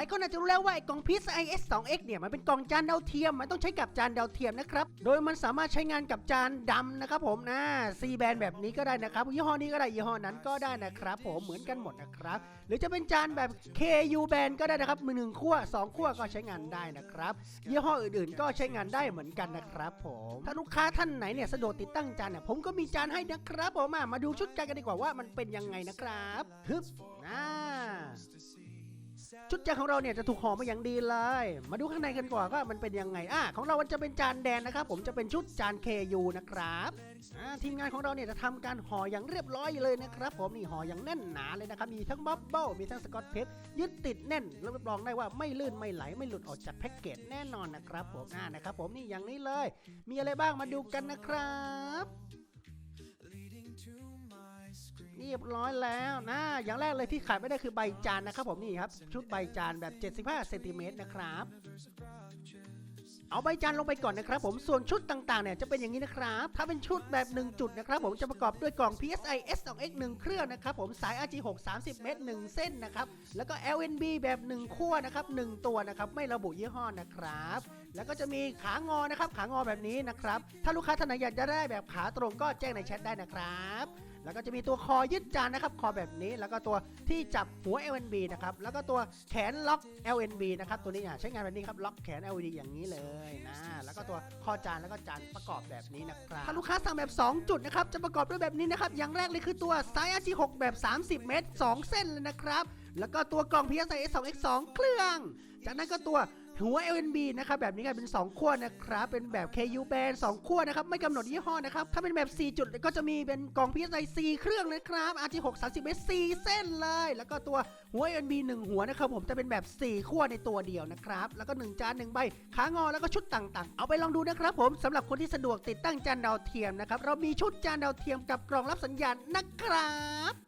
ลายคนอาจจะรู้แล้วว่าไอ้กล่อง PCI S2X เนี่ยมันเป็นกล่องจานดาวเทียม มันต้องใช้กับจานดาวเทียมนะครับ โดยมันสามารถใช้งานกับจานดำนะครับผมนะ C แบนแบบนี้ก็ได้นะครับยี่ห้อนี้ก็ได้ยี่ห้อนั้นก็ได้นะครับผมเหมือนกันหมดนะครับ หรือจะเป็นจานแบบ KU แบนก็ได้นะครับมือหนึ่งขั้วสองขั้วก็ใช้งานได้นะครับยี่ห้ออื่นๆ ก็ใช้งานได้เหมือนกันนะครับผมถ้าลูกค้าท่านไหนเนี่ยสะดวกติดตั้งจานเนี่ยผมก็มีจานให้นะครับผมมาดูชุดจานกันดีกว่าว่ามันเป็นยังไงนะครับฮึบอ่า ชุดจานของเราเนี่ยจะถูกห่อมาอย่างดีเลย มาดูข้างในกันก่อนว่ามันเป็นยังไงอะของเรามันจะเป็นจานแดงนะครับ ผมจะเป็นชุดจาน KU นะครับอ่าทีมงานของเราเนี่ยจะทำการห่ออย่างเรียบร้อยเลยนะครับ ผมนี่ห่ออย่างแน่นหนาเลยนะครับ มีทั้งบับเบิ้ลมีทั้งสกอตเทปยึดติดแน่นแล้วรับรองได้ว่าไม่ลื่นไม่ไหลไม่หลุดออกจากแพ็กเกจแน่นอนนะครับ ผมอ่านะครับ ผมนี่อย่างนี้เลย มีอะไรบ้างมาดูกันนะครับ เรียบร้อยแล้วนะอย่างแรกเลยที่ขาดไม่ได้คือใบจานนะครับผมนี่ครับ ชุดใบจานแบบ 75เซนติเมตรนะครับ เอาใบจานลงไปก่อนนะครับผมส่วนชุดต่างๆเนี่ยจะเป็นอย่างนี้นะครับถ้าเป็นชุดแบบ 1 จุดนะครับผมจะประกอบด้วยกล่อง PSI S2X 1เครื่องนะครับผมสาย RG6 30 เมตร 1 เส้นนะครับแล้วก็ LNB แบบ 1 ขั้วนะครับ1ตัวนะครับไม่ระบุยี่ห้อนะครับแล้วก็จะมีขางอนะครับขางอแบบนี้นะครับถ้าลูกค้าท่านไหนอยากจะได้แบบขาตรงก็แจ้งในแชทได้นะครับแล้วก็จะมีตัวคอยึดจานนะครับคอแบบนี้ แล้วก็ตัวที่จับหัว LNB นะครับแล้วก็ตัวแขนล็อก LNB นะครับตัวนี้อะใช้งานแบบนี้ครับล็อกแขน LNB อย่างนี้เลยนะ แล้วก็ตัวข้อจานแล้วก็จานประกอบแบบนี้นะครับถ้าลูกค้าสั่งแบบ 2 จุดนะครับ จะประกอบด้วยแบบนี้นะครับ อย่างแรกเลยคือตัวไซส์ RG6 แบบ 30 เมตร 2 เส้นเลยนะครับ แล้วก็ตัวกล่อง PSI S2X 2 เครื่อง จากนั้นก็ตัว หัว LNB นะครับแบบนี้กันเป็น 2 ขั้วนะครับเป็นแบบ KU band 2ขั้วนะครับไม่กำหนดยี่ห้อนะครับถ้าเป็นแบบ 4 จุดก็จะมีเป็นกล่อง PSI 4เครื่องนะครับ RG6 30เมตร4เส้นเลย แล้วก็ตัวหัว LNB 1 หัวนะครับผมจะเป็นแบบ 4 ขั้วในตัวเดียวนะครับ แล้วก็ 1 จาน 1 ใบขางอแล้วก็ชุดต่างๆ เอาไปลองดูนะครับผมสำหรับคนที่สะดวกติดตั้งจานดาวเทียมนะครับเรามีชุดจานดาวเทียมกับกล่องรับสัญญาณนะครับ